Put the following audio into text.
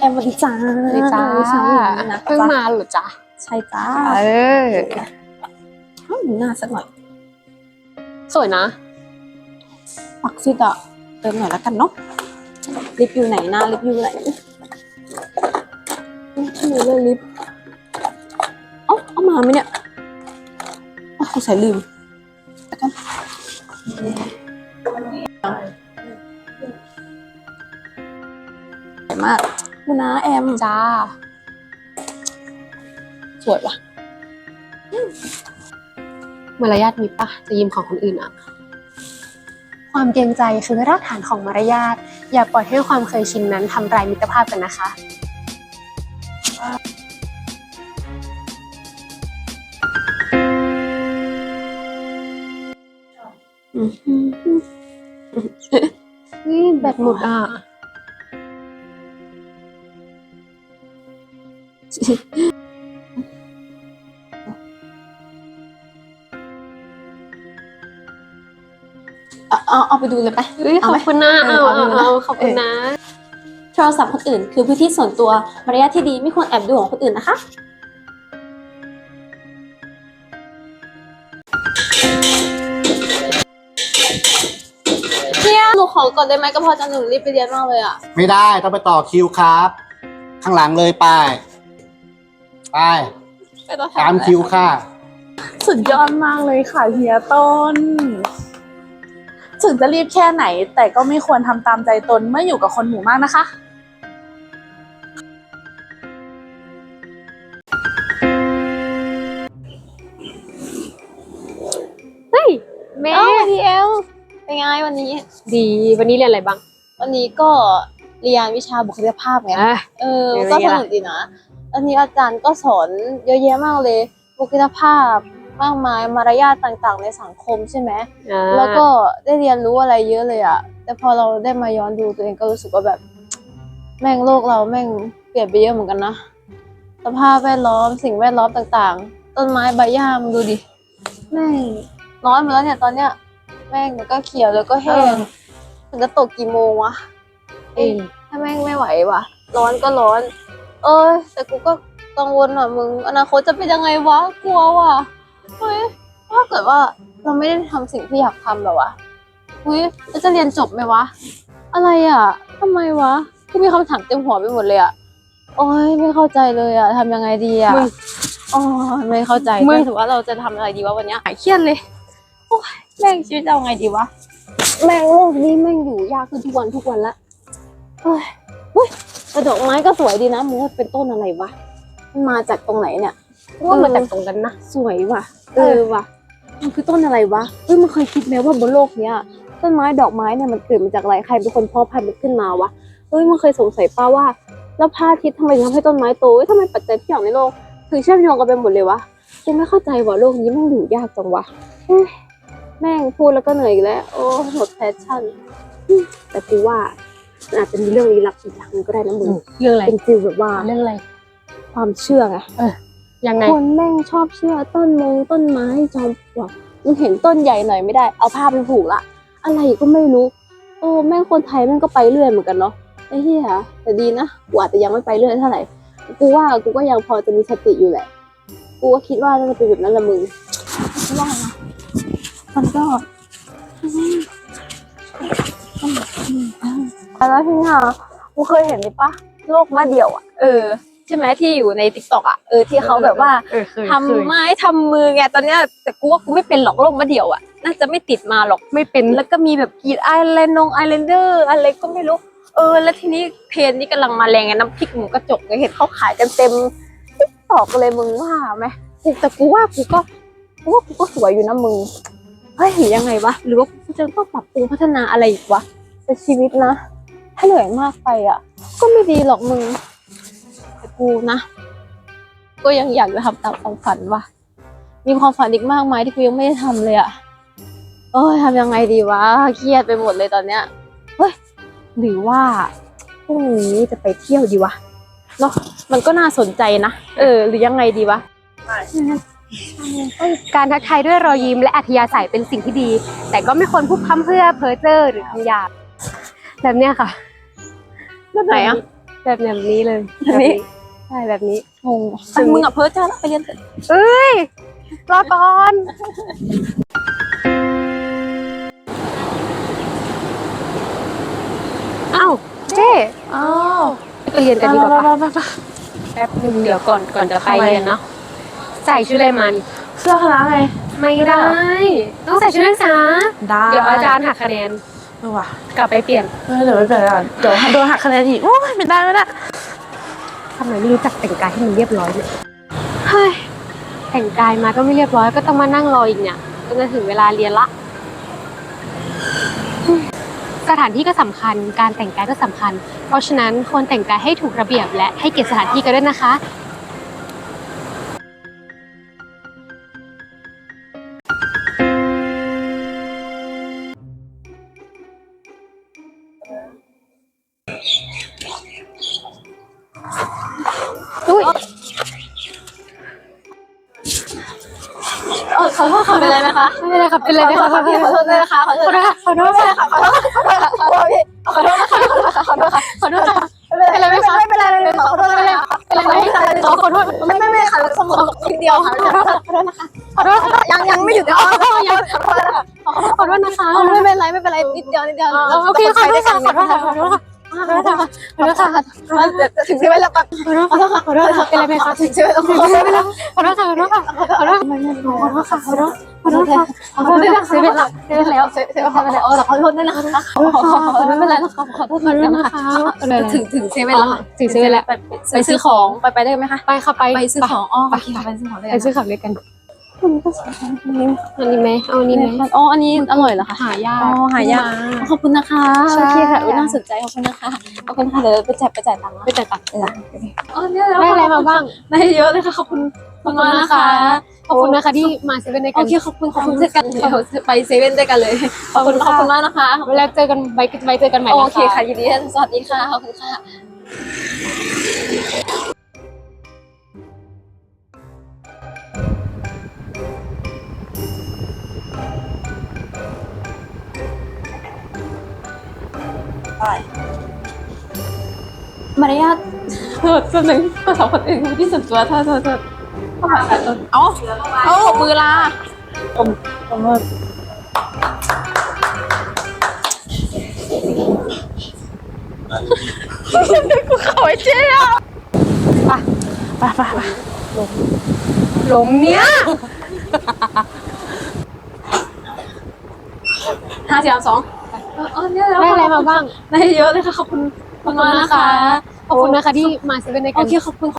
แอมวันนี้จ้าสวัสดีจ้าเช้าอย่างนี้นะเพิ่งมาเหรอจ๊ะใช่จ้าเออเอาดูหน้าสักหน่อย สวยนะปักซิดอะเติมหน่อยแล้วกันเนาะลิปอยู่ไหนหน้าลิปอยู่ไหนไม่รู้เลยลิปเอ้าเอามาไหมเนี่ยอ๋อใส่ลืมแล้วกันสวยมาก คุณนะแอม จ้า สวยว่ะมารยาทมีปะจะยิ้มของคนอื่นอะความเกรงใจคือรากฐานของมารยาท อย่าปล่อยให้ความเคยชินนั้นทำลายมิตรภาพกันนะคะ อืมนี่แบตหมดอะ เอาเอาเอาไปดูเลยไปเฮ้ยขเอาอบไหมคุณนะเอเอาอเอาเอาดูนะเอาขอบคุณนะ โทรศัพท์คนอื่น คือพื้นที่ส่วนตัวมารยาทที่ดีไม่ควรแอบดูของคนอื่นนะคะ เนี่ยหนูขอก่อนได้ไหมก็พอจะหนูรีบไปเรียนมากเลยอะ ไม่ได้ต้องไปต่อคิวครับ ข้างหลังเลยไป้าย ป้ายไปต่อแถตามคิวค่ะ สุดยอดมากเลยค่ะเฮียต้น ถึงจะรีบแค่ไหน แต่ก็ไม่ควรทำตามใจตนเมื่ออยู่กับคนหมู่มากนะคะ เฮ้ยแม่เอ้าดีเอลเป็นไงวันนี้ ดีวันนี้เรียนอะไรบ้างวันนี้ก็เรียนวิชาบุคลิกภาพไง อะ เออเรียนก็อะไรสล่ะนุกดีนะ อันนี้อาจารย์ก็สอนเยอะแยะมากเลยบุคลิกภาพมากมายมารยาทต่างๆ ในสังคมใช่ไหมอ่าแล้วก็ได้เรียนรู้อะไรเยอะเลยอะแต่พอเราได้มาย้อนดูตัวเองก็รู้สึกว่าแบบ แม่งโลกเราแม่งเปลี่ยนไปเยอะเหมือนกันนะสภาพแวดล้อมสิ่งแวดล้อมต่างๆ ต้นไม้ใบหญ้ามึงดูดิแม่งร้อนหมดแล้วเนี่ยตอนเนี้ย แม่งมันก็เขียวแล้วก็แห้งถึงจะตกกี่โมงวะเอ้ยถ้าแม่งไม่ไหวว่ะร้อนก็ร้อน เออแต่กูก็กังวลอะมึง อนาคตจะเป็นยังไงวะกลัวว่ะเฮ้ยถ้าเกิดว่าเราไม่ได้ทำสิ่งที่อยากทำแบบวะเฮ้ยแล้วจะเรียนจบไหมวะ อะไรอะทำไมวะกูมีคำถามเต็มหัวไปหมดเลยอะโอ้ยไม่เข้าใจเลยอะทำยังไงดีอะมึง โอ้ยไม่เข้าใจมึงไม่ถือว่าเราจะทำอะไรดีวะวันเนี้ย หายเครียดเลย โอ้ยแม่งชีวิตจะเอาไงดีวะ แม่งโลกนี้แม่งอยู่ยากขึ้นทุกวันทุกวันละเฮ้ยเฮ้ย แต่ดอกไม้ก็สวยดีนะมึงว่าเป็นต้นอะไรวะมันมาจากตรงไหนเนี่ยว่ามาจากตรงนั้นนะสวยว่ะ เออว่ะ มันคือต้นอะไรวะเฮ้ยมันเคยคิดไหมว่าบนโลกเนี้ยต้นไม้ดอกไม้เนี่ยมันเกิดมาจากอะไรใครเป็นคนเพาะพันธุ์มันขึ้นมาวะเฮ้ยมันเคยสงสัยป้าว่า แล้วพระอาทิตย์ทำไมถึงทำให้ต้นไม้โตเฮ้ยทำไมปัจจัยทุกอย่างในโลกถึงเชื่อมโยงกันไปหมดเลยวะกูไม่เข้าใจว่าโลกนี้มันอยู่ยากจังวะเฮ้ยแม่งพูดแล้วก็เหนื่อยอีกแล้ว โอ้หมดแพชชั่นอืมแต่กูว่ามัน อาจจะมีเรื่องลี้ลับอีกอย่างหนึงก็ได้นะมึงเรื่องอะไรเป็นฟิลแบบว่าเรื่องอะไรความเชื่อไงยังไงคนแม่งชอบเชื่อต้นมงต้นไม้จอมปลวกมึงเห็นต้นใหญ่หน่อยไม่ได้ เอาผ้าไปผูกละอะไรก็ไม่รู้โอ้แม่งคนไทยแม่งก็ไปเรื่อยเหมือนกันเนาะไอ้เหี้ยแต่ดีนะกูอาจจะยังไม่ไปเรื่อยเท่าไหร่กูว่ากูก็ยังพอจะมีสติอยู่แหละ กูก็คิดว่าน่าจะเป็นแบบนั้นละมึงคิดว่านะมันก็ แล้วที่เนี่ยกูเคยเห็นนี่ปะโลกมาเดี่ยวอะเออใช่ไหมที่อยู่ในติ๊กต็อกอะเออที่เขาแบบว่าเออเคยทำเคยไม้ทำมือไงตอนเนี้ยแต่กูว่ากูไม่เป็นหรอกโลกมะเดี่ยวอะน่าจะไม่ติดมาหรอก ไม่เป็น แล้วก็มีแบบกรีดไอแลนด์นงไอแลนเดอร์อะไรก็ไม่รู้ เออ แล้วทีนี้เพนนี่กำลังมาแรงไงน้ำพริกหมูกระจกไงเห็นเขาขายกันเต็มติ๊กตอกเลยมึงว่าไหมกูแต่กูว่ากูก็กูว่ากูก็สวยอยู่นะมึงเฮ้ยหรือยังไงวะหรือว่ากูจะต้องปรับปรุงพัฒนาอะไรอีกวะแต่ชีวิตนะ ถ้าเหนื่อยมากไปอะ ก็ไม่ดีหรอกมึงแต่กูนะ ก็ยังอยากจะทำตามความฝันว่ะ มีความฝันอีกมากมายที่กูยังไม่ได้ทำเลยอะโอ้ยทำยังไงดีวะเครียดไปหมดเลยตอนเนี้ยเฮ้ยหรือว่าพรุ่งนี้จะไปเที่ยวดีวะเนาะมันก็น่าสนใจนะเออ หรือยังไงดีวะการทักทายด้วยรอยยิ้มและอัธยาศัยเป็นสิ่งที่ดี แต่ก็ไม่ควรพูดพร่ำเพื่อเพ้อเจ้อหรือคำหยาบแบบเนี้ยค่ะ แบบไหนอะแบบแบบนี้เลยแบบนี้ ใช่แบบนี้งงไปมึงอะเพ้อเจ้าแล้วไปเรียนเถอะเอ้ยรอก่อนอ้าวเจ๊อ้าวไปเรียนกันดีกว่าปะไปไปไปแป๊บนึงเดี๋ยวก่อนก่อนจะไปเรียนเนาะใส่ชุดอะไรมานี่เสื้อคณะไงไม่ได้ ต้องใส่ชุดนักศึกษาได้เดี๋ยวอาจารย์หักคะแนน เออว่ะกลับไปเปลี่ยนเออเดี๋ยวไม่เป็นไรก่อนเดี๋ยวโดนหักคะแนนอีกโอ้ยไม่ได้ไม่ได้ทำไมไม่รู้จักแต่งกายให้มันเรียบร้อยเนี่ยเฮ้ยแต่งกายมาก็ไม่เรียบร้อยก็ต้องมานั่งรออีกเนี่ยจนจะถึงเวลาเรียนละอืมสถานที่ก็สำคัญการแต่งกายก็สำคัญ เพราะฉะนั้นควรแต่งกายให้ถูกระเบียบและให้เกียรติสถานที่กันด้วยนะคะ ยเออขอโทษค่ะเป็นไรไหมคะไม่เป็นไรครับเป็นไรไหมคะขอโทษค่ะพี่ขอโทษด้วยนะคะขอโทษนะคะขอโทษค่ะขอโทษค่ะขอโทษพี่ขอโทษนะคะขอโทษค่ะขอโทษค่ะเป็นไรไหมคะไม่เป็นไรเลยขอโทษเลยเป็นไรไหมขอขอโทษไม่ไม่ไม่ค่ะสมองนิดเดียวค่ะขอโทษขอโทษนะคะขอโทษค่ะยังยังไม่หยุดนะขอโทษยังขอโทษนะคะขอโทษนะคะไม่เป็นไรไม่เป็นไรนิดเดียวนิดเดียวโอเคขอโทษค่ะขอโทษค่ะขอโทษค่ะ ขอโทษค่ะขอโทษค่ะถึงใช่ไหมแล้วปั๊บขอโทษค่ะขอโทษค่ะเป็นไรไหมคะถึงใช่ไหมแล้วขอโทษค่ะขอโทษค่ะขอโทษค่ะขอโทษขอโทษค่ะขอโทษขอโทษค่ะขอโทษค่ะเซเว่นละเซเว่นแล้วเสร็จเสร็จแล้วเออขอโทษด้วยนะคะไม่เป็นไรนะคะขอโทษขอโทษนะคะถึงถึงเซเว่นแล้วถึงเซเว่นแล้วไปซื้อของไปไปได้ไหมคะไปค่ะไปไปซื้อของอ๋อโอเคค่ะไปซื้อของได้ไปซื้อของด้วยกัน อันนี้ไหมเอาอันนี้ไหมอ๋ออันนี้อร่อยเหรอคะหายากอ๋อหายากขอบคุณนะคะใช่โอเคค่ะอุ๊ยน่าสนใจขอบคุณนะคะขอบคุณค่ะเดี๋ยวไปจ่ายไปจ่ายตังค์นะไปจ่ายตังค์เอออ๋อเนี่ยแล้วได้อะไรมาบ้างได้เยอะเลยค่ะขอบคุณขอบคุณมากนะคะขอบคุณนะคะที่มาเซเว่นด้วยกัโอนเคขอบคุณขอบคุณเช่นกันเดี๋ยวไปเซเว่นด้วยกันเลยขอบคุณขอบคุณมากนะคะเวลาเจอกันไว้ไว้เจอกันใหม่โอนะคะเคค่ะยินดีค่ะสวัสดีค่ะขอบคุณค่ะ มารยาทเธอส่วนหนึ่งภาษาคนอื่นที่ส่วนตัวเธอเธอเธอเอาเอามือลาผมผมว่ากูเข้าไอ้เจ๊อะไปไปไปไปหลงเนี้ยห้าสี่สามสองเออเนี่ยแล้วได้อะไรมาบ้างได้เยอะเลยค่ะขอบคุณมากนะคะ ขอบคุณนะคะที่มาเซเว่นด้วยโอน เคขอบคุณ